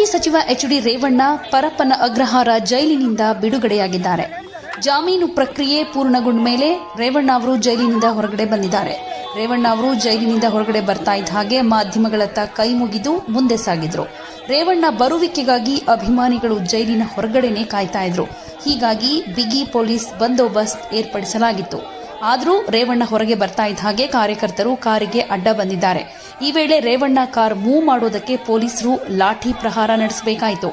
ಮಾಜಿ ಸಚಿವ H D Revanna Parappana Agrahara ಜೈಲಿನಿಂದ ಬಿಡುಗಡೆಯಾಗಿದ್ದಾರೆ. ಜಾಮೀನು ಪ್ರಕ್ರಿಯೆ ಪೂರ್ಣಗೊಂಡ ಮೇಲೆ ರೇವಣ್ಣ ಅವರು ಜೈಲಿನಿಂದ ಹೊರಗಡೆ ಬಂದಿದ್ದಾರೆ. ರೇವಣ್ಣ ಅವರು ಜೈಲಿನಿಂದ ಹೊರಗಡೆ ಬರ್ತಾ ಇದ್ದ ಹಾಗೆ ಮಾಧ್ಯಮಗಳತ್ತ ಕೈ ಮುಗಿದು ಮುಂದೆ ಸಾಗಿದ್ರು. ರೇವಣ್ಣ ಬರುವಿಕೆಗಾಗಿ ಅಭಿಮಾನಿಗಳು ಜೈಲಿನ ಹೊರಗಡೆನೆ ಕಾಯ್ತಾ ಇದ್ರು. ಹೀಗಾಗಿ ಬಿಗಿ ಪೊಲೀಸ್ ಬಂದೋಬಸ್ತ್ ಏರ್ಪಡಿಸಲಾಗಿತ್ತು. ಆದರೂ ರೇವಣ್ಣ ಹೊರಗೆ ಬರ್ತಾ ಇದ್ದ ಹಾಗೆ ಕಾರ್ಯಕರ್ತರು ಕಾರಿಗೆ ಅಡ್ಡ ಬಂದಿದ್ದಾರೆ. ಈ ವೇಳೆ ರೇವಣ್ಣ ಕಾರ್ ಮೂವ್ ಮಾಡೋದಕ್ಕೆ ಪೊಲೀಸರು ಲಾಠಿ ಪ್ರಹಾರ ನಡೆಸಬೇಕಾಯಿತು.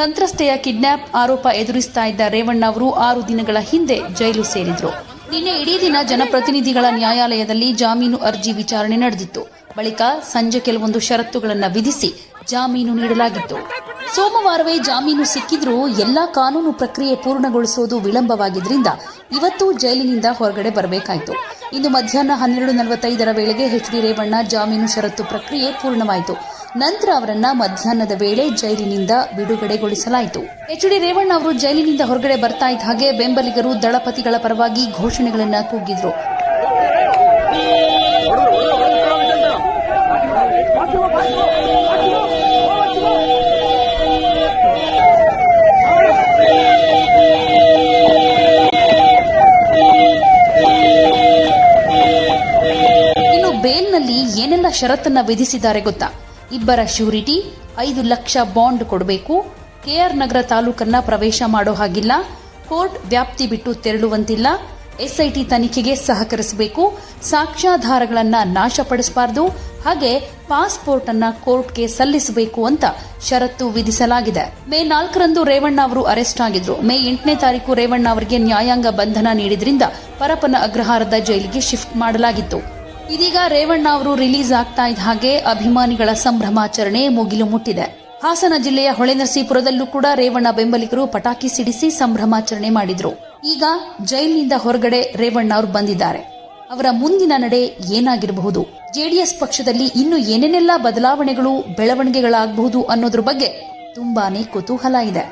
ಸಂತ್ರಸ್ತೆಯ ಕಿಡ್ನಾಪ್ ಆರೋಪ ಎದುರಿಸ್ತಾ ಇದ್ದ ರೇವಣ್ಣ ಅವರು ಆರು ದಿನಗಳ ಹಿಂದೆ ಜೈಲು ಸೇರಿದ್ರು. ನಿನ್ನೆ ಇಡೀ ದಿನ ಜನಪ್ರತಿನಿಧಿಗಳ ನ್ಯಾಯಾಲಯದಲ್ಲಿ ಜಾಮೀನು ಅರ್ಜಿ ವಿಚಾರಣೆ ನಡೆದಿತ್ತು. ಬಳಿಕ ಸಂಜೆ ಕೆಲವೊಂದು ಷರತ್ತುಗಳನ್ನು ವಿಧಿಸಿ ಜಾಮೀನು ನೀಡಲಾಗಿತ್ತು. ಸೋಮವಾರವೇ ಜಾಮೀನು ಸಿಕ್ಕಿದ್ರೂ ಎಲ್ಲಾ ಕಾನೂನು ಪ್ರಕ್ರಿಯೆ ಪೂರ್ಣಗೊಳಿಸುವುದು ವಿಳಂಬವಾಗಿದ್ದರಿಂದ ಇವತ್ತು ಜೈಲಿನಿಂದ ಹೊರಗಡೆ ಬರಬೇಕಾಯಿತು. ಇಂದು ಮಧ್ಯಾಹ್ನ ಹನ್ನೆರಡು ನಲವತ್ತೈದರ ವೇಳೆಗೆ ಎಚ್ ಡಿ ರೇವಣ್ಣ ಜಾಮೀನು ಷರತ್ತು ಪ್ರಕ್ರಿಯೆ ಪೂರ್ಣವಾಯಿತು. ನಂತರ ಅವರನ್ನ ಮಧ್ಯಾಹ್ನದ ವೇಳೆ ಜೈಲಿನಿಂದ ಬಿಡುಗಡೆಗೊಳಿಸಲಾಯಿತು. ಎಚ್ ಡಿ ರೇವಣ್ಣ ಅವರು ಜೈಲಿನಿಂದ ಹೊರಗಡೆ ಬರ್ತಾ ಇದ್ದ ಹಾಗೆ ಬೆಂಬಲಿಗರು ದಳಪತಿಗಳ ಪರವಾಗಿ ಘೋಷಣೆಗಳನ್ನು ಕೂಗಿದ್ರು. ಬೇಲ್ನಲ್ಲಿ ಏನೆಲ್ಲ ಷರತ್ತನ್ನ ವಿಧಿಸಿದ್ದಾರೆ ಗೊತ್ತಾ? ಇಬ್ಬರ ಶ್ಯೂರಿಟಿ, ಐದು ಲಕ್ಷ ಬಾಂಡ್ ಕೊಡಬೇಕು. ಕೆಆರ್ ನಗರ ತಾಲೂಕನ್ನ ಪ್ರವೇಶ ಮಾಡೋ ಹಾಗಿಲ್ಲ. ಕೋರ್ಟ್ ವ್ಯಾಪ್ತಿ ಬಿಟ್ಟು ತೆರಳುವಂತಿಲ್ಲ. ಎಸ್ಐಟಿ ತನಿಖೆಗೆ ಸಹಕರಿಸಬೇಕು. ಸಾಕ್ಷ್ಯಾಧಾರಗಳನ್ನ ನಾಶಪಡಿಸಬಾರದು. ಹಾಗೆ ಪಾಸ್ಪೋರ್ಟ್ ಅನ್ನ ಕೋರ್ಟ್ಗೆ ಸಲ್ಲಿಸಬೇಕು ಅಂತ ಷರತ್ತು ವಿಧಿಸಲಾಗಿದೆ. ಮೇ ನಾಲ್ಕರಂದು ರೇವಣ್ಣ ಅವರು ಅರೆಸ್ಟ್ ಆಗಿದ್ರು. ಮೇ ಎಂಟನೇ ತಾರೀಕು ರೇವಣ್ಣ ಅವರಿಗೆ ನ್ಯಾಯಾಂಗ ಬಂಧನ ನೀಡಿದ್ರಿಂದ ಪರಪನ ಅಗ್ರಹಾರದ ಜೈಲಿಗೆ ಶಿಫ್ಟ್ ಮಾಡಲಾಗಿತ್ತು. ಇದೀಗ ರೇವಣ್ಣ ಅವರು ರಿಲೀಸ್ ಆಗ್ತಾ ಇದ್ದ ಹಾಗೆ ಅಭಿಮಾನಿಗಳ ಸಂಭ್ರಮಾಚರಣೆ ಮುಗಿಲು ಮುಟ್ಟಿದೆ. ಹಾಸನ ಜಿಲ್ಲೆಯ ಹೊಳೆನರಸೀಪುರದಲ್ಲೂ ಕೂಡ ರೇವಣ್ಣ ಬೆಂಬಲಿಗರು ಪಟಾಕಿ ಸಿಡಿಸಿ ಸಂಭ್ರಮಾಚರಣೆ ಮಾಡಿದ್ರು. ಈಗ ಜೈಲಿನಿಂದ ಹೊರಗಡೆ ರೇವಣ್ಣ ಅವರು ಬಂದಿದ್ದಾರೆ. ಅವರ ಮುಂದಿನ ನಡೆ ಏನಾಗಿರಬಹುದು? ಜೆಡಿಎಸ್ ಪಕ್ಷದಲ್ಲಿ ಇನ್ನು ಏನೇನೆಲ್ಲ ಬದಲಾವಣೆಗಳು, ಬೆಳವಣಿಗೆಗಳಾಗಬಹುದು ಅನ್ನೋದ್ರ ಬಗ್ಗೆ ತುಂಬಾನೇ ಕುತೂಹಲ ಇದೆ.